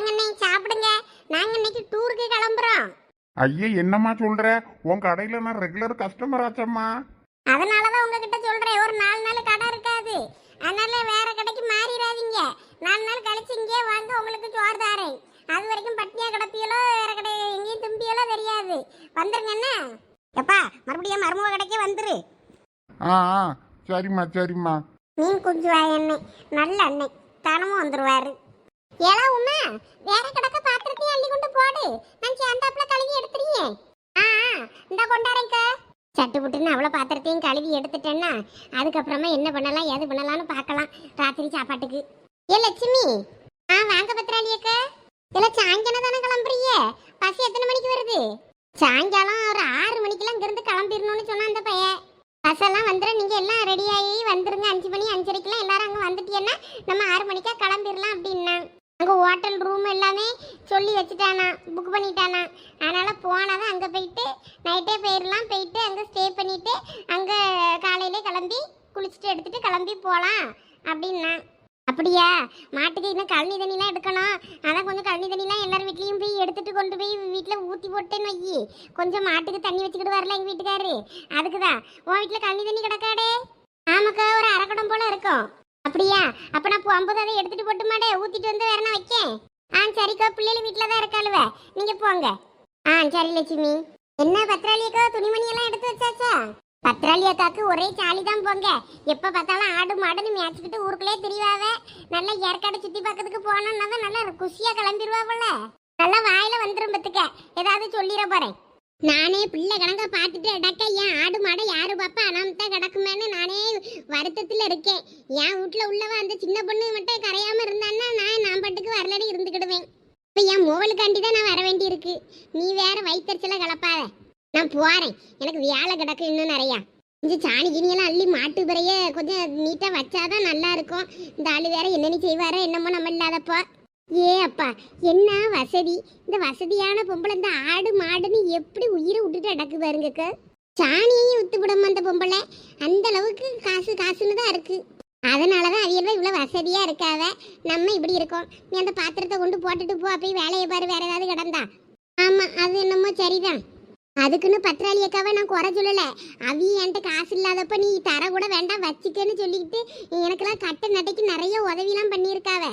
இந்தாங்கண்ணே சாப்பிடுங்க. நாங்க இன்னைக்கு டூருக்கு கிளம்புறோம். ஐயே என்னம்மா சொல்ற? உன் கடையில நான் ரெகுலர் கஸ்டமர் ஆச்சம்மா. அதனாலதான் உங்ககிட்ட சொல்றேன் ஒரு நாலு நாள் கடை இருக்காது. அதனால வேற கடைக்கு மாறிடாதீங்க. நாலு நாள் கழிச்சு இங்கே வாங்க உங்களுக்கு சோறு தாரேன். அது வரைக்கும் பட்னியா கிடப்பியலோ வேற கடை எங்கேயும் தும்பியலோ தெரியாது. வந்துருங்க என்ன எப்பா மறுபடியும் மருமக கடைக்கே வந்துரு. ஆ சரிம்மா சரிம்மா. மீன் குஞ்சு வாய் நல்ல எண்ணெய் தனமும் வந்துருவாரு. ஏலா உமா வேற கடக்க பாத்திரத்தையும் அள்ளி கொண்டு போடு. நான் சேர்ந்தாப்புல கழுவி எடுத்துறேன் ஆ ஆ, இந்த கொண்டாரங்க சட்டு புட்டுன்னு அவ்வளோ பாத்திரத்தையும் கழுவி எடுத்துட்டேன்னா அதுக்கப்புறமா என்ன பண்ணலாம் எது பண்ணலாம்னு பார்க்கலாம். ராத்திரி சாப்பாட்டுக்கு. ஏ லட்சுமி. ஆ வாங்க பத்திராளியக்க இல்ல சாயங்காலம் தானே கிளம்புறிய பஸ் எத்தனை மணிக்கு வருது? சாயங்காலம் ஒரு ஆறு மணிக்கெல்லாம் இங்கிருந்து கிளம்பிடணும்னு சொன்னா அந்த பையன். பஸ் எல்லாம் வந்துடும் நீங்க எல்லாம் ரெடி ஆகி வந்துருங்க. அஞ்சு மணி அஞ்சரைக்கெல்லாம் எல்லாரும் அங்கே வந்துட்டீங்கன்னா நம்ம ஆறு மணிக்கா கிளம்பிடலாம் அப்படின்னா அங்க ஹோட்டல் ரூம் எல்லாமே சொல்லி வச்சுட்டானா புக் பண்ணிட்டானா. அதனால போனாதான் அங்கே போயிட்டு நைட்டே போயிடலாம் போயிட்டு அங்கே ஸ்டே பண்ணிவிட்டு அங்கே காலையிலே கிளம்பி குளிச்சுட்டு எடுத்துகிட்டு கிளம்பி போகலாம் அப்படின்னா. அப்படியா? மாட்டுக்கு இன்னும் கழனி தண்ணிலாம் எடுக்கணும். அதான் கொஞ்சம் கழனி தண்ணிலாம் எல்லார் வீட்லேயும் போய் எடுத்துகிட்டு கொண்டு போய் வீட்டில் ஊற்றி போட்டேன்னு வையி. கொஞ்சம் மாட்டுக்கு தண்ணி வச்சுக்கிட்டு வரல எங்கள் வீட்டுக்காரு. அதுக்கு தான் உன் வீட்டில் கழனி தண்ணி கிடக்காடே ஆமாக்கா ஒரு அரைக்குடம் போல் இருக்கும். அப்படியா? அப்போ நான் போகும்போது அதை எடுத்துகிட்டு போட்டுமாடே. ஊற்றிட்டு வந்து வேற நான் வைக்கேன். ஆ சரிக்கா. பிள்ளைகள் வீட்டில் தான் இருக்காளுவ. நீங்க போங்க. ஆ சரி லட்சுமி. என்ன பத்ராளியக்கா துணிமணி எல்லாம் எடுத்து வச்சாச்சா? பத்திராளியக்காக்கு ஒரே சாலி தான் போங்க. எப்போ பார்த்தாலும் ஆடு மாடுன்னு மேய்ச்சிக்கிட்டு ஊருக்குள்ளே திரிவாவ. நல்லா ஏற்காடு சுற்றி பார்க்கறதுக்கு போனோம்னா தான் நல்லா குஷியாக கிளம்பிடுவாவல்ல நல்லா வாயில வந்துடும் பத்துக்க ஏதாவது சொல்லிட போறேன். நானே பிள்ளை கணக்க பார்த்துட்டு அடக்க என் ஆடு மாடை யாரு பாப்பா? அனாமத்தா கிடக்குமேன்னு நானே வருத்தத்தில் இருக்கேன். என் வீட்டில் உள்ளவ அந்த சின்ன பொண்ணு மட்டும் கரையாம இருந்தான்னா நான் நான் பாட்டுக்கு வரலன்னு இருந்துக்கிடுவேன் இப்போ என் மோவலுக்காண்டி தான் நான் வர வேண்டியிருக்கு. நீ வேற வயிற்றுச்சல கலப்பாத. நான் போகிறேன் எனக்கு வேலை கிடக்கு இன்னும் நிறையா. கொஞ்சம் சாணி கிணியெல்லாம் அள்ளி மாட்டு பிறைய கொஞ்சம் நீட்டாக வச்சாதான் நல்லா இருக்கும். இந்த ஆள் வேற என்னென்னு செய்வாரோ என்னமோ நம்ம இல்லாதப்போ. ஏ அப்பா என்ன வசதி? இந்த வசதியான பொம்பளை இந்த ஆடு மாடுன்னு எப்படி உயிரை விட்டுட்டு அடக்கு பாருங்கக்க சாணியையும் வித்து விடும் அந்த பொம்பளை. அந்த அளவுக்கு காசு காசுன்னு தான் இருக்கு. அதனாலதான் அவியெல்லாம் இவ்வளோ வசதியாக இருக்காவ நம்ம இப்படி இருக்கோம். நீ அந்த பாத்திரத்தை கொண்டு போட்டுட்டு போ போய் வேலையை பாரு வேற ஏதாவது கிடந்தா. ஆமாம் அது என்னமோ சரிதான். அதுக்குன்னு பத்திராளி அக்காவை நான் குறை சொல்லல. அவி என்கிட்ட காசு இல்லாதப்ப நீ தர கூட வேண்டாம் வச்சுக்கன்னு சொல்லிக்கிட்டு எனக்கெல்லாம் கட்ட நடைக்கு நிறைய உதவிலாம் பண்ணியிருக்காவ.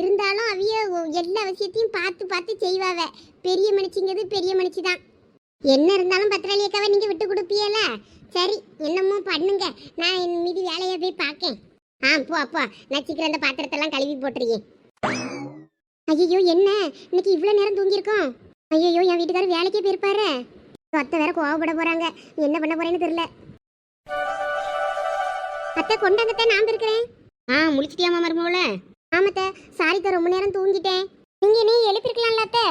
இருந்தாலும் அவிய எல்லா விஷயத்தையும் பார்த்து பார்த்து செய்வாவ. பெரிய மனுஷிங்கிறது பெரிய மனுஷி தான் என்ன இருந்தாலும் பத்திராளி அக்காவை நீங்கள் விட்டு கொடுப்பியல சரி என்னமோ பண்ணுங்க. நான் என் மீதி வேலையை போய் பார்க்கேன். ஆ போ அப்போ நான் சீக்கிரம் அந்த பாத்திரத்தெல்லாம் கழுவி போட்டுருக்கேன். ஐயோ என்ன? இன்னைக்கு இவ்வளோ நேரம் தூங்கியிருக்கோம். ஐயோ என் வீட்டுக்காரர் வேலை அத்தை வேற கோவப்பட போறாங்க. என்ன பண்ண போறேன்னு தெரியல. அத்தை கொண்டாங்கத்தை நான் இருக்கிறேன். ஆ முழிச்சிட்டியாமா மருமோல ஆமாத்த சாரித்த ரொம்ப நேரம் தூங்கிட்டேன். நீங்க என்ன எழுப்பிருக்கலாம்ல அத்தை?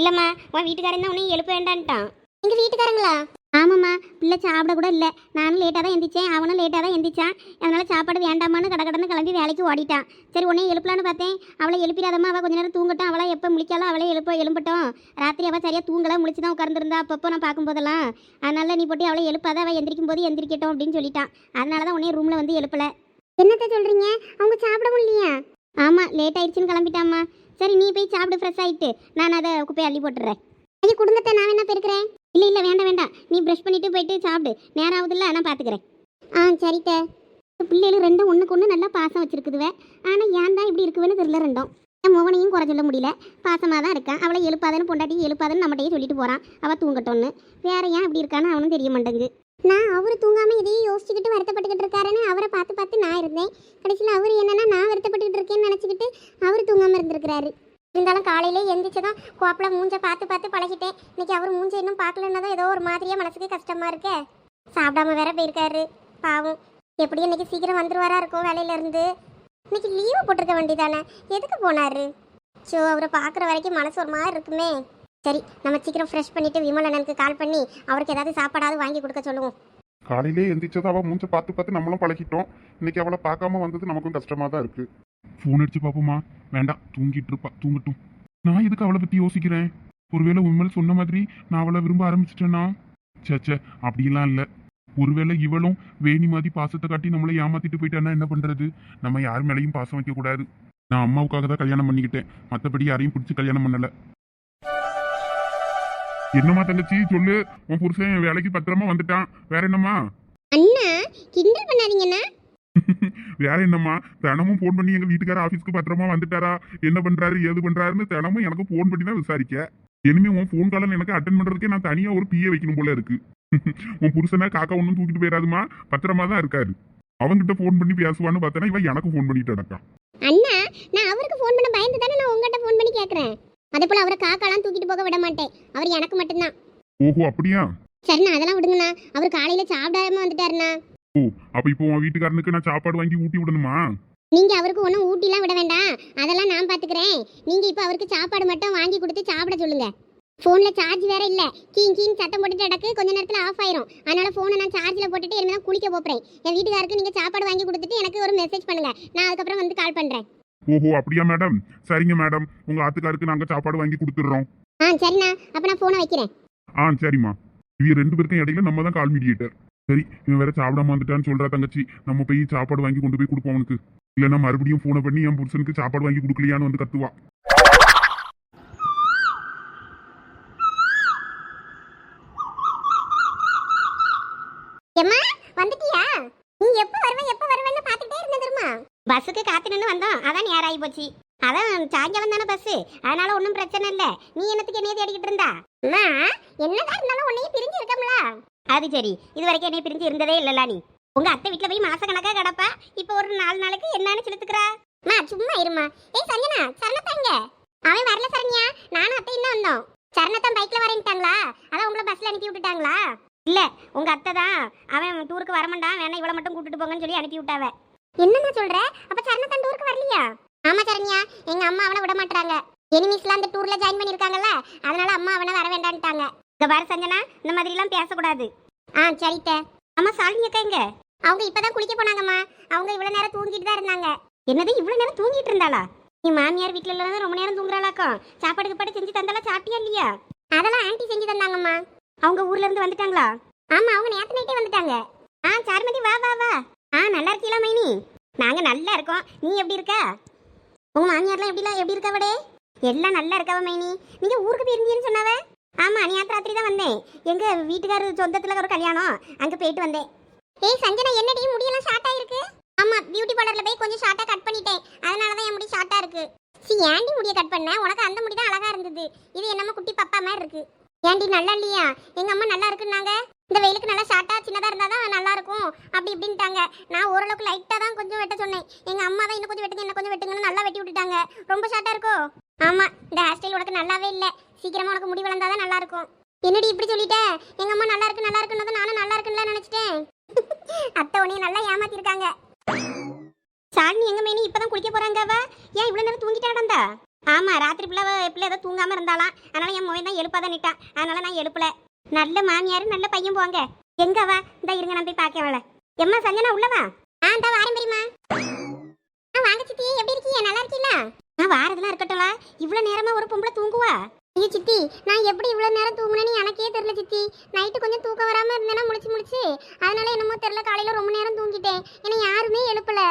இல்லம்மா உன் வீட்டுக்காரன் தான் உன்னையும் எழுப்ப வேண்டான்ட்டான். எங்க வீட்டுக்காரங்களா? ஆமாம்மா பிள்ளை சாப்பிட கூட இல்லை. நானும் லேட்டாக தான் எந்திரிச்சேன் அவனும் லேட்டாக தான் எந்திரிச்சான் அதனால சாப்பாடு வேண்டாமான்னு கடை கடன்னு கிளம்பி வேலைக்கு ஓடிட்டான். சரி உன்னையும் எழுப்பலான்னு பார்த்தேன். அவளை எழுப்பிடாதம்மா அவள் கொஞ்ச நேரம் தூங்கட்டும். அவளை எப்போ முழிக்காலும் அவளே எழுப்ப எழும்பட்டும். ராத்திரி அவள் சரியாக தூங்கல முழிச்சு தான் உட்காந்துருந்தா அப்பப்போ நான் பார்க்கும்போதெல்லாம் அதனால நீ போட்டு அவளை எழுப்பாத அவள் எந்திரிக்கும் போது எந்திரிக்கட்டும் அப்படின்னு சொல்லிட்டான். அதனால தான் உன்னைய ரூமில் வந்து எழுப்பல. என்னத்த சொல்கிறீங்க அவங்க சாப்பிட முடியலையா ஆமாம் லேட் ஆயிடுச்சுன்னு கிளம்பிட்டாம்மா. சரி நீ போய் சாப்பிடு ஃப்ரெஷ் ஆயிட்டு. நான் அதை குப்பையை அள்ளி போட்டுறேன் ஐயோ குடும்பத்தை நான் என்ன பெருக்கிறேன்? இல்லை இல்லை வேண்டாம் வேண்டாம். நீ ப்ரஷ் பண்ணிட்டு போயிட்டு சாப்பிடு. நேரம் ஆகுதுல்ல நான் பார்த்துக்கிறேன் ஆ சரித்த. பிள்ளைகள் ரெண்டும் ஒன்றுக்கு ஒன்று நல்லா பாசம் வச்சிருக்குதுவே. ஆனால் ஏன் தான் இப்படி இருக்குதுன்னு தெரியல ரெண்டும். என் மோகனையும் குறை சொல்ல முடியல. பாசமாக தான் இருக்கான் அவளை எழுப்பாதன்னு பொண்டாட்டி எழுப்பாதன்னு நம்மகிட்டயே சொல்லிட்டு போகிறான் அவள் தூங்கட்டோன்னு வேற ஏன் இப்படி இருக்கான்னு அவனும் தெரிய மாட்டேங்குது. நான் அவர் தூங்காமல் இதையும் யோசிச்சுக்கிட்டு வருத்தப்பட்டுக்கிட்டு இருக்காருன்னு அவரை பார்த்து பார்த்து நான் இருந்தேன். கடைசியில் அவர் என்னன்னா நான் வருத்தப்பட்டுக்கிட்டு இருக்கேன்னு நினச்சிக்கிட்டு அவர் தூங்காமல் இருந்திருக்கிறாரு. இருந்தாலும் காலையிலே தான் கோப்பிலை மூஞ்ச பார்த்து பார்த்து பழகிட்டேன். இன்னைக்கு அவர் மூஞ்ச இன்னும் பார்க்கலன்னா தான் ஏதோ ஒரு மாதிரியே மனசுக்கு கஷ்டமா இருக்கே. சாப்பிடாம வேற போயிருக்காரு. பாவம். எப்படி இன்னைக்கு சீக்கிரம் வந்துருவாரா இருக்கும் வேலையிலேருந்து இன்னைக்கு லீவு போட்டிருக்க வேண்டியதானே? எதுக்கு போனாரு? ஸோ அவரை பார்க்குற வரைக்கும் மனசு ஒரு மாதிரி இருக்குமே. சரி நம்ம சீக்கிரம் ஃப்ரெஷ் பண்ணிட்டு விமல் அண்ணனுக்கு கால் பண்ணி அவருக்கு ஏதாவது சாப்பாடாவது வாங்கி கொடுக்க சொல்லுவோம். காலையிலே எந்திரிச்சது அவள் மூஞ்ச பார்த்து பார்த்து நம்மளும் பழகிட்டோம். இன்னைக்கு அவளை பார்க்காம வந்தது நமக்கும் கஷ்டமாக தான் இருக்கு. ஃபோன் அடிச்சு பார்ப்போமா வேண்டாம் தூங்கிட்டு இருப்பா தூங்கட்டும். நான் எதுக்கு அவளை பத்தி யோசிக்கிறேன்? ஒருவேளை உண்மையில சொன்ன மாதிரி நான் அவளை விரும்ப ஆரம்பிச்சிட்டேனா? ச்சே ச்சே அப்படிலாம் இல்லை. ஒருவேளை இவளும் வேணி மாதிரி பாசத்தை காட்டி நம்மளை ஏமாத்திட்டு போயிட்டான்னா என்ன பண்றது? நம்ம யார் மேலேயும் பாசம் வைக்க கூடாது. நான் அம்மாவுக்காக தான் கல்யாணம் பண்ணிக்கிட்டேன். மற்றபடி யாரையும் பிடிச்சி கல்யாணம் பண்ணல. என்னம்மா தங்கச்சி சொல்லு. உன் புருஷன் வேலைக்கு பத்திரமா வந்துட்டான். வேற என்னம்மா? அண்ணா கிண்டல் பண்ணாதீங்கண்ணா. வேற என்னம்மா? தினமும் ஃபோன் பண்ணி எங்க வீட்டுக்கார ஆபீஸ்க்கு பத்திரமா வந்துட்டாரா? என்ன பண்றாரு? ஏது பண்றாருன்னு தினமும் எனக்கு ஃபோன் பண்ணி தான் விசாரிக்க. இனிமே உன் ஃபோன் காலம் எனக்கு அட்டன் பண்றதுக்கே நான் தனியா ஒரு பிஏ வைக்கணும் போல இருக்கு. உன் புருஷனை காக்கா ஒன்றும் தூக்கிட்டு போயிடாதுமா? பத்திரமா தான் இருக்காரு. அவங்கிட்ட ஃபோன் பண்ணி பேசுவான்னு பார்த்தேன்னா இவன் எனக்கு ஃபோன் பண்ணிட்டு நடக்கான். அண்ணா நான் அவருக்கு ஃபோன் பண்ண பயந்து தானே நான் உங்ககிட்ட ஃபோன் பண்ணி கேட்குறேன் அதே போல் அவரை காக்காலாம் தூக்கிட்டு போக விட மாட்டேன். அவர் எனக்கு மட்டும்தான். ஓஹோ அப்படியா? சரிண்ணா அதெல்லாம் விடுங்கண்ணா. அவர் காலையில் சாப்பிடாம வந்துட்டாருண்ணா. ஓ அப்ப இப்போ உன் வீட்டுக்காரனுக்கு நான் சாப்பாடு வாங்கி ஊட்டி விடணுமா? நீங்கள் அவருக்கு ஒன்றும் ஊட்டிலாம் விட வேண்டாம். அதெல்லாம் நான் பார்த்துக்கிறேன் நீங்கள் இப்போ அவருக்கு சாப்பாடு மட்டும் வாங்கி கொடுத்து சாப்பிட சொல்லுங்க. ஃபோனில் சார்ஜ் வேற இல்லை. கீங் கீங் சத்தம் போட்டுட்டு அடக்கு கொஞ்ச நேரத்தில் ஆஃப் ஆயிரும். அதனால ஃபோனை நான் சார்ஜில் போட்டுட்டு இனிமேல் தான் குளிக்க போகிறேன் என் வீட்டுக்காருக்கு நீங்கள் சாப்பாடு வாங்கி கொடுத்துட்டு எனக்கு ஒரு மெசேஜ் பண்ணுங்க. நான் அதுக்கப்புறம் வந்து கால் பண்ணுறேன் ஓஹோ அப்படியா மேடம் சரிங்க மேடம் உங்க ஆத்துக்காருக்கு நாங்க சாப்பாடு வாங்கி கொடுத்துடுறோம். ஆ சரிண்ணா. அப்போ நான் ஃபோனை வைக்கிறேன். ஆ சரிம்மா. இவங்க ரெண்டு பேருக்கும் இடையில நம்ம தான் கால் மீடியேட்டர் சரி இவன் வேற சாப்பிடாம வந்துட்டான்னு சொல்றா தங்கச்சி. நம்ம போய் சாப்பாடு வாங்கி கொண்டு போய் கொடுப்போம் அவனுக்கு. இல்லைன்னா மறுபடியும் ஃபோனை பண்ணி என் புருஷனுக்கு சாப்பாடு வாங்கி கொடுக்கலையான்னு வந்து கத்துவா. எம்மா வந்துட்டியா? நீ எப்ப வருவ எப்ப வருவேன்னு பாத்துட்டே இருந்தேன் தெரியுமா? பஸ்ஸுக்கு காத்து நின்று வந்தோம். அதான் நேரம் ஆகி போச்சு. அதான் சாயங்காலம் தானே பஸ் அதனால ஒன்றும் பிரச்சனை இல்லை. நீ என்னத்துக்கு என்னைய தேடிக்கிட்டு இருந்தா? அம்மா என்னதான் இருந்தாலும் அது சரி. இது வரைக்கும் பிரிஞ்சு இருந்ததே இல்லல்ல நீ. உங்க அத்தை வீட்ல போய் மாச கணக்கா கிடப்பா. இப்போ ஒரு நாலு நாளைக்கு என்னன்னு செலுத்துக்கிறா அம்மா சும்மா இருமா. ஏய் சஞ்சனா சரணத்தாங்க அவன் வரல சரண்யா. நானும் அத்தை இன்னும் வந்தோம். சரணத்தான் பைக்ல வரேன்ட்டாங்களா? அதான் உங்களை பஸ்ல அனுப்பி விட்டுட்டாங்களா? இல்ல உங்க அத்தை தான். அவன் டூருக்கு வரமாட்டான் வேணா இவளை மட்டும் கூட்டிட்டு போங்கன்னு சொல்லி அனுப்பி விட்டாவ. என்னம்மா சொல்ற? அப்ப சரணத்தான் டூருக்கு வரலையா? ஆமா சரண்யா. எங்க அம்மா அவனை விட மாட்டாங்க எனிமீஸ்லாம் அந்த டூர்ல ஜாயின் பண்ணிருக்காங்கல்ல அதனால அம்மா அவனை வர வேண்டான்ட்டாங்க. இந்த பாரு சஞ்சனா. இந்த மாதிரி எல்லாம் பேசக்கூடாது. ஆ சரித்த அம்மா சாலினி அக்கா எங்க? அவங்க இப்பதான் குளிக்க போனாங்கம்மா. அவங்க இவ்வளவு நேரம் தூங்கிட்டு தான் இருந்தாங்க. என்னது இவ்வளவு நேரம் தூங்கிட்டு இருந்தாளா? நீ மாமியார் வீட்டுல எல்லாம் ரொம்ப நேரம் தூங்குறாளாக்கும் சாப்பாடு கீப்பாடு செஞ்சு தந்தாலும் சாப்பிட்டியா இல்லையா? அதெல்லாம் ஆன்ட்டி செஞ்சு தந்தாங்கம்மா. அவங்க ஊர்ல இருந்து வந்துட்டாங்களா? ஆமா அவங்க நேத்து நைட்டே வந்துட்டாங்க. ஆ சார்மதி வா வா வா. ஆ நல்லா இருக்கீங்களா மைனி? நாங்க நல்லா இருக்கோம். நீ எப்படி இருக்க? உங்க மாமியார்லாம் எப்படிலாம் எப்படி இருக்கவடே? எல்லாம் நல்லா இருக்கவ மைனி? நீங்க ஊருக்கு போயிருந்தீங்கன்னு சொன்னாவ? ஆமா நேத்து ராத்திரி தான் வந்தேன். எங்க வீட்டுக்காரர் சொந்தத்துல ஒரு கல்யாணம். அங்க போயிட்டு வந்தேன். ஏய் சஞ்சனா என்னடி? முடியெல்லாம் ஷார்ட்டா இருக்கு ஆமா பியூட்டி பார்லர்ல போய் கொஞ்சம் ஷார்ட்டா கட் பண்ணிட்டேன். அதனால தான் என் முடி ஷார்ட்டா இருக்கு. சி ஏன்டி முடிய கட் பண்ண? உனக்கு அந்த முடி தான் அழகா இருந்தது. இது என்னமோ குட்டி பப்பா மாதிரி இருக்கு. ஏன்டி நல்லா இல்லையா? எங்க அம்மா நல்லா இருக்குன்னாங்க? இந்த வெயிலுக்கு நல்லா ஷார்ட்டா சின்னதா இருந்தாதான் நல்லா இருக்கும். அப்படி இப்படின்ட்டாங்க. நான் ஓரளவுக்கு லைட்டா தான் கொஞ்சம் வெட்ட சொன்னேன். எங்க அம்மா தான் இன்னும் கொஞ்சம் வெட்டுங்க என்ன கொஞ்சம் வெட்டுங்கன்னு நல்லா வெட்டி விட்டுட்டாங்க. ரொம்ப ஷார்ட்டா இருக்கோ? ஆமா இந்த ஹேர் ஸ்டைல் உனக்கு நல்லாவே இல்ல. சீக்கிரமா உனக்கு முடி வளர்ந்தாதான் நல்லா இருக்கும். என்னடி இப்படி சொல்லிட்ட? எங்க அம்மா நல்லா இருக்கு நல்லா இருக்குன்னு நானும் நல்லா இருக்குன்னு நினைச்சிட்டேன். அத்தை உன்னைய நல்லா ஏமாத்திருக்காங்க. சாலினி எங்க மேனி இப்பதான் குளிக்க போறாங்க அவ ஏன் இவ்வளவு நேரம் தூங்கிட்டா ஆமாம் ராத்திரி பிள்ளை பிள்ளை ஏதோ தூங்காமல் இருந்தாலாம் அதனால் என் மொழி தான் எழுப்பாத நிட்டான். அதனால் நான் எழுப்பல. நல்ல மாமியார் நல்ல பையன் போங்க எங்க அவ? இந்த இருங்க நான் போய் பார்க்க வேலை எம்மா சஞ்சனா உள்ளவா ஆ இந்த வாரம் பெரியம்மா. ஆ வாங்க சித்தி எப்படி இருக்கீங்க? நல்லா இருக்கீங்களா? நான் வாரதெல்லாம் இருக்கட்டும்ல. இவ்வளோ நேரமாக ஒரு பொம்பளை தூங்குவா? ஐயோ சித்தி நான் எப்படி இவ்வளோ நேரம் தூங்குனேன்னு எனக்கே தெரியல சித்தி. நைட்டு கொஞ்சம் தூக்கம் வராமல் இருந்தேன்னா முழிச்சு முழிச்சு. அதனால என்னமோ தெரியல காலையில் ரொம்ப நேரம் தூங்கிட்டேன். என்னை யாருமே எழுப்பலை.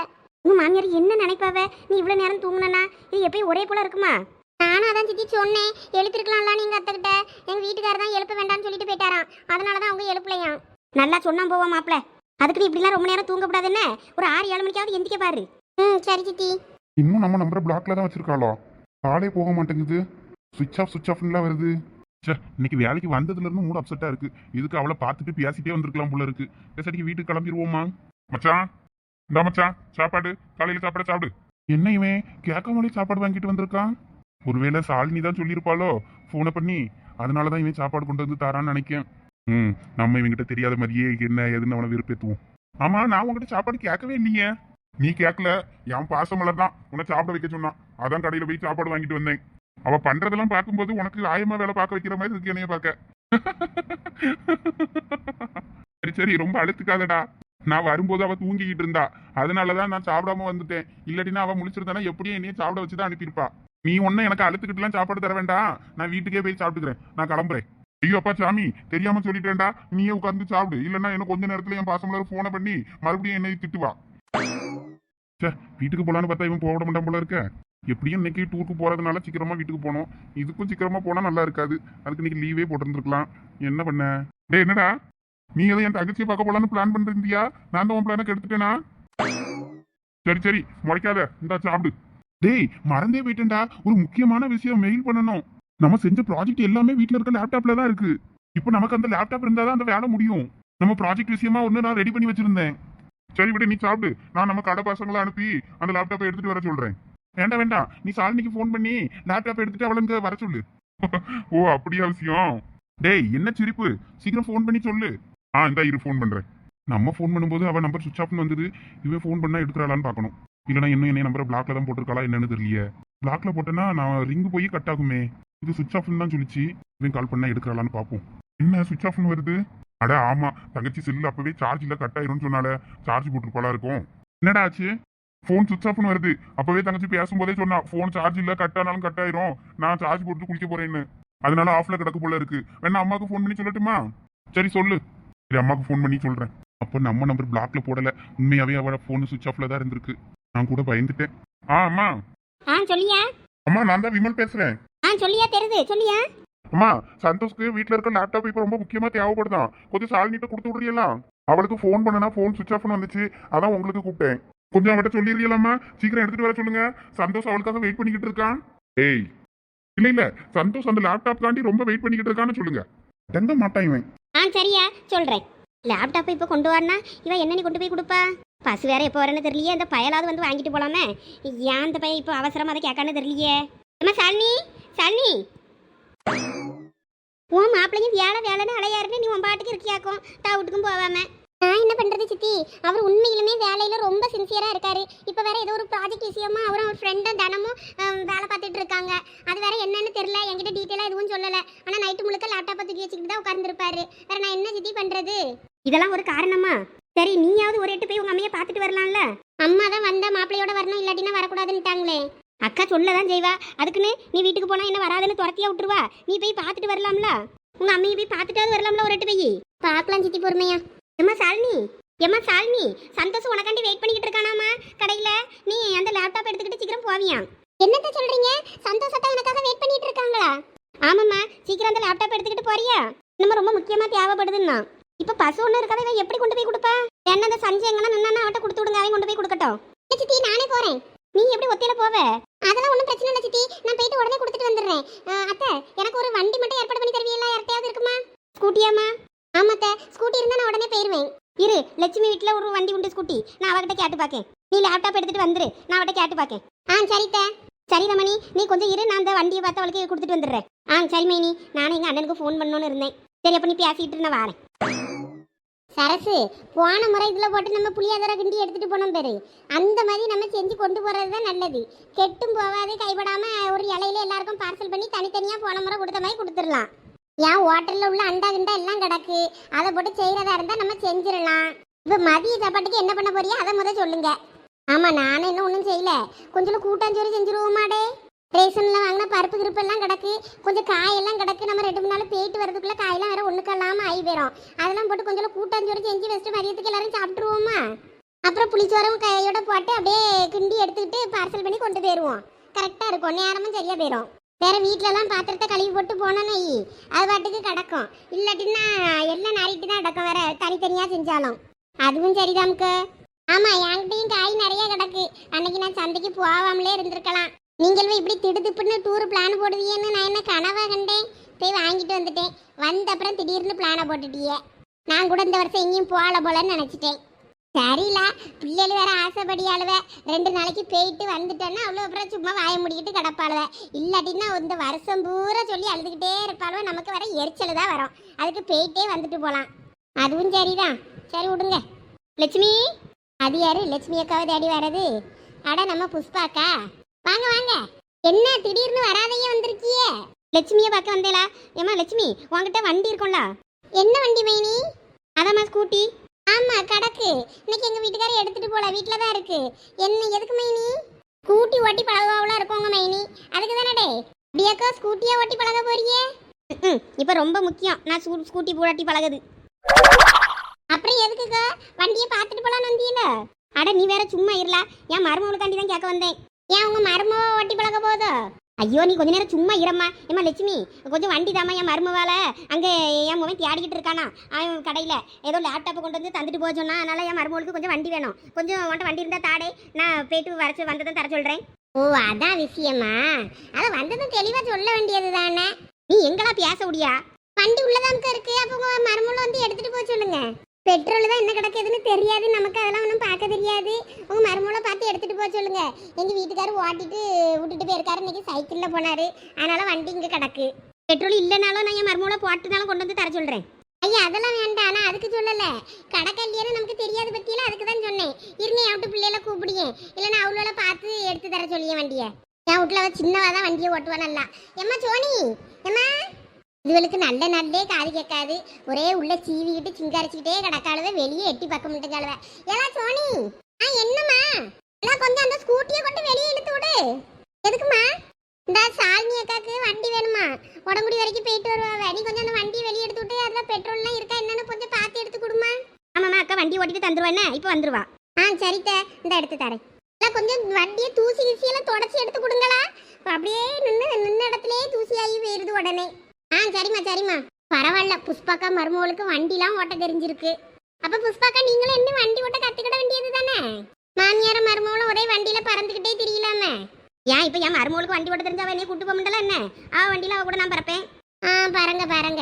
உங்க மாமியார் என்ன நினைப்பாவ? நீ இவ்வளவு நேரம் தூங்குனா இது எப்பயும் ஒரே போல இருக்குமா? நானும் அதான் சித்தி சொன்னேன். எழுப்பிருக்கலாம்ல நீங்க அத்தைக்கிட்ட எங்க வீட்டுக்காரர் தான் எழுப்ப வேண்டாம்னு சொல்லிட்டு போயிட்டாராம். அதனால தான் அவங்க எழுப்பலையாம். நல்லா சொன்னா போவோம் மாப்ள அதுக்கு நீ இப்படிலாம் ரொம்ப நேரம் தூங்கக்கூடாது என்ன? ஒரு ஆறு ஏழு மணிக்காவது எந்திக்க பாரு. ம் சரி சித்தி. இன்னும் நம்ம நம்பரை பிளாக்ல தான் வச்சிருக்காளோ? காலே போக மாட்டேங்குது. சுவிட்ச் ஆஃப் சுவிட்ச் ஆஃப்லாம் வருது. ச்சே இன்னைக்கு வேலைக்கு வந்ததுல இருந்து மூட் அப்செட்டா இருக்கு. இதுக்கு அவளை பார்த்துட்டு பேசிட்டே வந்திருக்கலாம் போல இருக்கு. பேசாட்டிக்கு வீட்டுக்கு கிளம்பிடுவோமா மச்சான்? இந்த மச்சான் சாப்பாடு. காலையில சாப்பாடு சாப்பிடு. என்ன இவன்? கேட்காமலே சாப்பாடு வாங்கிட்டு வந்திருக்கான்? ஒருவேளை சாலினி தான் சொல்லியிருப்பாளோ? ஃபோனை பண்ணி. அதனால தான் இவன் சாப்பாடு கொண்டு வந்து தாரான்னு நினைக்கேன். ம் நம்ம இவங்கிட்ட தெரியாத மாதிரியே என்ன ஏதுன்னு அவனை விருப்பத்துவோம் ஆமா நான் உங்ககிட்ட சாப்பாடு கேட்கவே இல்லையே. நீ கேட்கல என் பாசமலர் தான். உன்னை சாப்பிட வைக்க சொன்னான். அதான் கடையில் போய் சாப்பாடு வாங்கிட்டு வந்தேன். அவ பண்றதெல்லாம் பார்க்கும்போது உனக்கு ஆயமா வேலை பார்க்க வைக்கிற மாதிரி இருக்கு என்னைய பார்க்க. சரி சரி ரொம்ப அழுத்துக்காதடா. நான் வரும்போது அவ தூங்கிக்கிட்டு இருந்தா. அதனாலதான் நான் சாப்பிடாம வந்துட்டேன். இல்லாட்டினா அவ முழிச்சிருந்தானா எப்படியும் என்னைய சாப்பிட வச்சுதான் அனுப்பியிருப்பா. நீ ஒன்னும் எனக்கு அழுத்துக்கிட்டுலாம் சாப்பாடு தர வேண்டாம். நான் வீட்டுக்கே போய் சாப்பிட்டுக்கிறேன். நான் கிளம்புறேன். ஐயோ அப்பா சாமி தெரியாம சொல்லிட்டேன்டா. நீயே உட்காந்து சாப்பிடு. இல்லைன்னா எனக்கு கொஞ்ச நேரத்துல என் பாசமலர் போனை பண்ணி மறுபடியும் என்னை திட்டுவா. ச்சே வீட்டுக்கு போலான்னு பார்த்தா இவன் போட மாட்டான் போல இருக்க. எப்படியும் இன்னைக்கு டூருக்கு போறதுனால சீக்கிரமா வீட்டுக்கு போகணும் இதுக்கும் சீக்கிரமா போனா நல்லா இருக்காது. அதுக்கு இன்னைக்கு லீவே போட்டிருந்துருக்கலாம். என்ன பண்ண? டேய் என்னடா? நீ எதை என் தங்கச்சியை பார்க்க போலான்னு பிளான் பண்ணிருந்தியா நான் தான் உன் பிளானை கெடுத்துட்டேனா? சரி சரி முளைக்காத. இந்தா சாப்பிடு. டேய் மறந்தே போயிட்டேன்டா. ஒரு முக்கியமான விஷயம் மெயில் பண்ணணும். நம்ம செஞ்ச ப்ராஜெக்ட் எல்லாமே வீட்டில் இருக்க லேப்டாப்ல தான் இருக்கு. இப்போ நமக்கு அந்த லேப்டாப் இருந்தால் தான் அந்த வேலை முடியும். நம்ம ப்ராஜெக்ட் விஷயமா ஒன்று நான் ரெடி பண்ணி வச்சிருந்தேன். சரி விட நீ சாப்பிடு. நான் நம்ம கடை பசங்களை அனுப்பி அந்த லேப்டாப்பை எடுத்துட்டு வர சொல்றேன். வேண்டாம் வேண்டாம். நீ சாலினிக்கு ஃபோன் பண்ணி லேப்டாப் எடுத்துட்டு அவளுங்க வர சொல்லு. ஓ அப்படியா அவசியம் டேய் என்ன சிரிப்பு? சீக்கிரம் ஃபோன் பண்ணி சொல்லு. ஆ இந்தா இரு ஃபோன் பண்ணுறேன் நம்ம ஃபோன் பண்ணும்போது அவள் நம்பர் சுவிச் ஆஃப்னு வந்தது. இவன் ஃபோன் பண்ணால் எடுக்கிறாளான்னு பார்க்கணும். இல்லைனா இன்னும் என்ன நம்பரை பிளாக்ல தான் போட்டிருக்காளா என்னன்னு தெரியல பிளாக்ல போட்டேன்னா நான் ரிங்கு போய் கட் ஆகுமே. இது சுவிச் ஆஃப்னு தான் சொல்லிச்சு. இவன் கால் பண்ணால் எடுக்கிறாளான்னு பார்ப்போம். என்ன சுவிச் ஆஃப்னு வருது? அட ஆமா. தங்கச்சி செல்லு அப்பவே சார்ஜ் இல்லை கட் ஆயிரும்னு சொன்னால. சார்ஜ் போட்டுருப்பாளா இருக்கும். என்னடா ஆச்சு? ஃபோன் சுவிச் ஆஃப்னு வருது. அப்பவே தங்கச்சி பேசும்போதே சொன்னா ஃபோன் சார்ஜ் இல்லை கட் ஆனாலும் கட் ஆயிரும். நான் சார்ஜ் போட்டு குளிக்க போறேன்னு. அதனால ஆஃப்ல கிடக்கு போல இருக்கு. வேணா அம்மாவுக்கு ஃபோன் பண்ணி சொல்லட்டுமா? சரி சொல்லு. சரி அம்மாக்கு ஃபோன் பண்ணி சொல்றேன். அப்போ நம்ம நம்பர் பிளாக்ல போடல. உண்மையாவே அவளோட ஃபோன் சுவிச் ஆஃப்ல தான் இருந்திருக்கு. நான் கூட பயந்துட்டேன். ஆ அம்மா. ஆ சொல்லியா? அம்மா நான் தான் விமல் பேசுறேன். ஆ சொல்லியா தெரியுது. சொல்லியா? அம்மா சந்தோஷ்க்கு வீட்ல இருக்க லேப்டாப் இப்போ ரொம்ப முக்கியமா தேவைப்படுதான். கொஞ்சம் சாலினிட்ட கொடுத்து விடுறீங்களா? அவளுக்கு ஃபோன் பண்ணனா ஃபோன் சுவிச் ஆஃப்னு வந்துச்சு. அதான் உங்களுக்கு கூப்பிட்டேன். கொஞ்சம் அவட்ட சொல்லிடுறீங்களாம்மா சீக்கிரம் எடுத்துட்டு வர சொல்லுங்க. சந்தோஷ் அவளுக்காக வெயிட் பண்ணிக்கிட்டு இருக்கான். ஏய் இல்ல இல்ல. சந்தோஷ் அந்த லேப்டாப் காண்டி ரொம்ப வெயிட் பண்ணிக்கிட்டு இருக்கான்னு சொல்லுங்க. தங்க மாட்டான் இவன். ஆ சரியா. சொல்கிறேன் லேப்டாப்பை இப்போ கொண்டு வரனா இவன் என்ன நீ கொண்டு போய் கொடுப்பா? பஸ் வேற எப்போ வரேன்னு தெரியலையே. அந்த பயலாவது வந்து வாங்கிட்டு போலாமே. ஏன் அந்த பையன் இப்போ அவசரமாக அதை கேட்கான்னு தெரியலையே? அம்மா சாலினி? சாலினி? உன் மாப்பிள்ளையும் வேலை வேலைன்னு அலையாருன்னு நீ உன் பாட்டுக்கு இருக்கியாக்கும். டவுட்டுக்கும் போகாமல் நான் என்ன பண்ணுறது சித்தி? அவர் உண்மையிலுமே வேலையில் ரொம்ப சின்சியராக இருக்கார். இப்போ வேறு ஏதோ ஒரு ப்ராஜெக்ட் விஷயமா அவரும் அவர் ஃப்ரெண்டும் தினமும் வேலை பார்த்துட்டு இருக்காங்க. அது வேற என்னன்னு தெரில என்கிட்ட டீட்டெயிலாக எதுவும் சொல்லலை. ஆனால் நைட்டு முழுக்க லேப்டாப்பை தூக்கி வச்சுக்கிட்டு தான் உட்காந்துருப்பாரு வேறு நான் என்ன சித்தி பண்ணுறது இதெல்லாம் ஒரு காரணமா? சரி நீயாவது ஒரு எட்டு போய் உங்கள் அம்மையை பார்த்துட்டு வரலாம்ல? அம்மா தான் வந்தா மாப்பிள்ளையோட வரணும் இல்லாட்டினா வரக்கூடாதுன்னுட்டாங்களே அக்கா சொல்லதான் செய்வா. அதுக்குன்னு நீ வீட்டுக்கு போனால் என்ன வராதுன்னு துரத்தியா விட்டுருவா? நீ போய் பார்த்துட்டு வரலாம்ல? உங்கள் அம்மையை போய் பார்த்துட்டாவது வரலாம்ல ஒரு எட்டு போய்? பார்க்கலாம் சித்தி பொறுமையா. எம்மா சாலினி எம்மா சாலினி சந்தோஷம் உனக்காண்டி வெயிட் பண்ணிக்கிட்டு இருக்கானாமா? கடையில் நீ அந்த லேப்டாப் எடுத்துக்கிட்டு சீக்கிரம் போவியா? என்னத்த சொல்கிறீங்க சந்தோஷத்தை எனக்காக வெயிட் பண்ணிட்டு இருக்காங்களா? ஆமாம்மா சீக்கிரம் அந்த லேப்டாப் எடுத்துக்கிட்டு போறியா? நம்ம ரொம்ப முக்கியமாக தேவைப்படுதுன்னா. இப்போ பசு ஒன்று இருக்காத இவன் எப்படி கொண்டு போய் கொடுப்பா? என்ன அந்த சஞ்சய் எங்கன்னா நின்னா அவட்ட கொடுத்து விடுங்க அவன் கொண்டு போய் கொடுக்கட்டும். சித்தி நானே போகிறேன் நீ எப்படி ஒத்தையில போவ? அதெல்லாம் ஒன்றும் பிரச்சனை இல்லை சித்தி. நான் போயிட்டு உடனே கொடுத்துட்டு வந்துடுறேன். அத்தை எனக்கு ஒரு வண்டி மட்டும் ஏற்பாடு பண்ணி தருவீங்களா? யார்ட்டையாவது இருக்குமா? ஸ்கூட்டியாமா ஆமாத்த ஸ்கூட்டி இருந்தா நான் உடனே போயிருவேன். இரு லட்சுமி வீட்டில் ஒரு வண்டி உண்டு ஸ்கூட்டி நான் அவகிட்ட கேட்டு பார்க்கேன் நீ லேப்டாப் எடுத்துட்டு வந்துரு நான் அவட்ட கேட்டு பார்க்கேன் ஆ சரித்த. சரி ரமணி நீ கொஞ்சம் இரு நான் அந்த வண்டியை பார்த்து அவளுக்கு கொடுத்துட்டு வந்துடுறேன். ஆ சரி மைனி. நானும் எங்கள் அண்ணனுக்கு ஃபோன் பண்ணணும்னு இருந்தேன். சரி அப்ப நீ பேசிக்கிட்டு நான் வரேன். சரசு போன முறை இதில் போட்டு நம்ம புளியாதர கிண்டி எடுத்துட்டு போனோம் பேரு. அந்த மாதிரி நம்ம செஞ்சு கொண்டு போகிறது தான் நல்லது. கெட்டும் போகாது கைப்படாமல் ஒரு இலையில எல்லாருக்கும் பார்சல் பண்ணி தனித்தனியாக போன முறை கொடுத்த மாதிரி கொடுத்துடலாம். ஏன் ஹோட்டலில் உள்ள அண்டா கிண்டா எல்லாம் கிடக்கு. அதை போட்டு செய்கிறதா இருந்தால் நம்ம செஞ்சிடலாம். இப்போ மதிய சாப்பாட்டுக்கு என்ன பண்ண போறியா அதை முதல் சொல்லுங்க. ஆமாம் நானும் இன்னும் ஒன்றும் செய்யல. கொஞ்சம் கூட்டாஞ்சோறு செஞ்சுருவோமாடே ரேஷனில் வாங்கின பருப்பு கிருப்பெல்லாம் கிடக்கு. கொஞ்சம் காயெல்லாம் கிடக்கு. நம்ம ரெண்டு மூணு நாள் போயிட்டு வரதுக்குள்ளே காயெல்லாம் வேறு ஒன்றுக்கெல்லாமல் ஆகி போயிடும் அதெல்லாம் போட்டு கொஞ்சம் கூட்டாஞ்சோறு செஞ்சு வச்சுட்டு மதியத்துக்கு எல்லாரும் சாப்பிட்ருவோமா அப்புறம் புளிச்சோரம் கையோட போட்டு அப்படியே கிண்டி எடுத்துக்கிட்டு பார்சல் பண்ணி கொண்டு போயிடுவோம் கரெக்டாக இருக்கும். நேரமும் சரியாக போயிடும் வேற வீட்டிலலாம் பாத்திரத்தை கழுவி போட்டு போனோன்னு அது பாட்டுக்கு கிடக்கும். இல்லாட்டின்னா எல்லாம் நாரிட்டு தான் கிடக்கும் வேற. தனித்தனியா செஞ்சாலும். அதுவும் சரிதாம்க்கு ஆமா என்கிட்டயும் காய் நிறைய கிடக்கு. அன்னைக்கு நான் சந்தைக்கு போகாமலே இருந்திருக்கலாம். நீங்களும் இப்படி திடுதிப்புன்னு டூர் பிளான் போடுவீங்கன்னு நான் என்ன கனவா கண்டேன்? போய் வாங்கிட்டு வந்துட்டேன். வந்த அப்புறம் திடீர்னு பிளானை போட்டுட்டியே. நான் கூட இந்த வருஷம் எங்கேயும் போகல போலன்னு நினச்சிட்டேன். சரிலா பிள்ளைகள் வேற ஆசைப்படியாளுவ ரெண்டு நாளைக்கு போயிட்டு வந்துட்டேன்னா அவ்வளோ அப்புறம் சும்மா வாய முடிக்கிட்டு கிடப்பாளுவ. இல்லாட்டின்னா இந்த வருஷம் பூரா சொல்லி அழுதுகிட்டே இருப்பாளுவ. நமக்கு வர எரிச்சல் தான் வரும். அதுக்கு போயிட்டே வந்துட்டு போகலாம் அதுவும் சரிதான். சரி விடுங்க. லட்சுமி? அது யாரு? லட்சுமி அக்காவை தேடி வர்றது. அட நம்ம புஷ்பாக்கா வாங்க வாங்க. என்ன திடீர்னு வராதையே வந்திருக்கியே. லட்சுமியை பார்க்க வந்தேலா ஏமா லட்சுமி உங்ககிட்ட வண்டி இருக்கும்ல? என்ன வண்டி மைனி? அதாம்மா ஸ்கூட்டி. ஆமா கடக்கு இன்னைக்கு எங்க வீட்டுக்காரர் எடுத்துட்டு போல வீட்ல தான் இருக்கு. என்ன எதுக்கு மைனி? ஸ்கூட்டி ஓட்டி பழகுவாவுல இருக்கோங்க மைனி. அதுக்கு தானடே அப்படியாக்கா ஸ்கூட்டியா ஓட்டி பழக போறியே இப்போ ரொம்ப முக்கியம். நான் ஸ்கூ- ஸ்கூட்டி ஓட்டி பழகுது. அப்புறம் எதுக்குக்கா? வண்டியை பார்த்துட்டு போலான்னு வந்தீல? அட நீ வேற சும்மா இருல என் மருமகளுக்காண்டி தான் கேட்க வந்தேன். ஏன் உங்க மருமக ஒட்டி பழக போதோ ஐயோ நீ கொஞ்ச நேரம் சும்மா இரம்மா. ஏமா லட்சுமி கொஞ்சம் வண்டி தாம்மா என் மருமவால. அங்கே என் முகம் தேடிக்கிட்டு இருக்கானா? அவன் கடையில். ஏதோ லேப்டாப்பை கொண்டு வந்து தந்துட்டு போக சொன்னா அதனால என் மருமகளுக்கு கொஞ்சம் வண்டி வேணும். கொஞ்சம் உன்ட்ட வண்டி இருந்தால் தாடே. நான் போயிட்டு வரைச்சு வந்ததும் தர சொல்கிறேன் ஓ அதான் விஷயமா. அதை வந்ததும் தெளிவாக சொல்ல வேண்டியது தானே நீ எங்கடா பேச முடியா வண்டி உள்ளதாங்க இருக்கு. அப்போ மருமகளை வந்து எடுத்துட்டு போக சொல்லுங்க. பெட்ரோல் தான் என்ன கிடக்குதுன்னு தெரியாது. நமக்கு அதெல்லாம் ஒன்றும் பார்க்க தெரியாது. உங்க மருமகளை பார்த்து எடுத்துட்டு போக சொல்லுங்க. எங்கள் வீட்டுக்காரர் ஓட்டிட்டு விட்டுட்டு போயிருக்காரு. இன்னைக்கு சைக்கிளில் போனாரு. அதனால வண்டி இங்கே கிடக்கு. பெட்ரோல் இல்லைனாலும் நான் என் மருமகளை போட்டுனாலும் கொண்டு வந்து தர சொல்கிறேன் ஐயா அதெல்லாம் வேண்டாம். ஆனால் அதுக்கு சொல்லல. கடக்கல்லையான்னு நமக்கு தெரியாத பற்றியெல்லாம் அதுக்கு தான் சொன்னேன். இருங்க என் வீட்டு பிள்ளைல கூப்பிடுங்க. இல்லைன்னா அவளோட பார்த்து எடுத்து தர சொல்லிய வண்டியை. என் வீட்டில் சின்னவா தான் வண்டியை ஓட்டுவா நல்லா. எம்மா சோனி. எம்மா. இதுவளுக்கு நல்ல நல்லே காது கேட்காது. ஒரே உள்ள சீவிக்கிட்டு சிங்காரிச்சுக்கிட்டே கிடக்காளத வெளியே எட்டி பார்க்க மாட்டேங்காளுவ ஏலா சோனி ஆ என்னம்மா? எல்லாம் கொஞ்சம் அந்த ஸ்கூட்டியை கொண்டு வெளியே இழுத்து விடு. எதுக்குமா இந்த சாலினி அக்காக்கு வண்டி வேணுமா? உடம்புடி வரைக்கும் போயிட்டு வருவா நீ கொஞ்சம் அந்த வண்டியை வெளியே எடுத்து விட்டு அதில் பெட்ரோல்லாம் இருக்கா என்னன்னு கொஞ்சம் பார்த்து எடுத்து கொடுமா ஆமாம்மா அக்கா வண்டி ஓட்டிட்டு தந்துருவானே இப்போ வந்துருவா. ஆ சரித்த. இந்த எடுத்து தரேன். எல்லாம் கொஞ்சம் வண்டியை தூசி கிசியெல்லாம் தொடச்சி எடுத்து கொடுங்களா. அப்படியே நின்று நின்ன இடத்துலயே தூசியாகி போயிருது உடனே. ஆ சரிம்மா சரிம்மா. பரவாயில்ல புஷ்பாக்கா மருமகளுக்கு வண்டிலாம் ஓட்ட தெரிஞ்சிருக்கு. அப்ப புஷ்பாக்கா நீங்களும் என்ன வண்டி ஓட்ட கத்துக்கிட வேண்டியது தானே மாமியார மருமகளும் ஒரே வண்டியில பறந்துகிட்டே தெரியலாம. ஏன் இப்ப என் மருமகளுக்கு வண்டி ஓட்ட தெரிஞ்சா என்னைய கூட்டு போக முடியல என்ன? அவ வண்டியில அவ கூட நான் பறப்பேன். ஆ பாருங்க பாருங்க.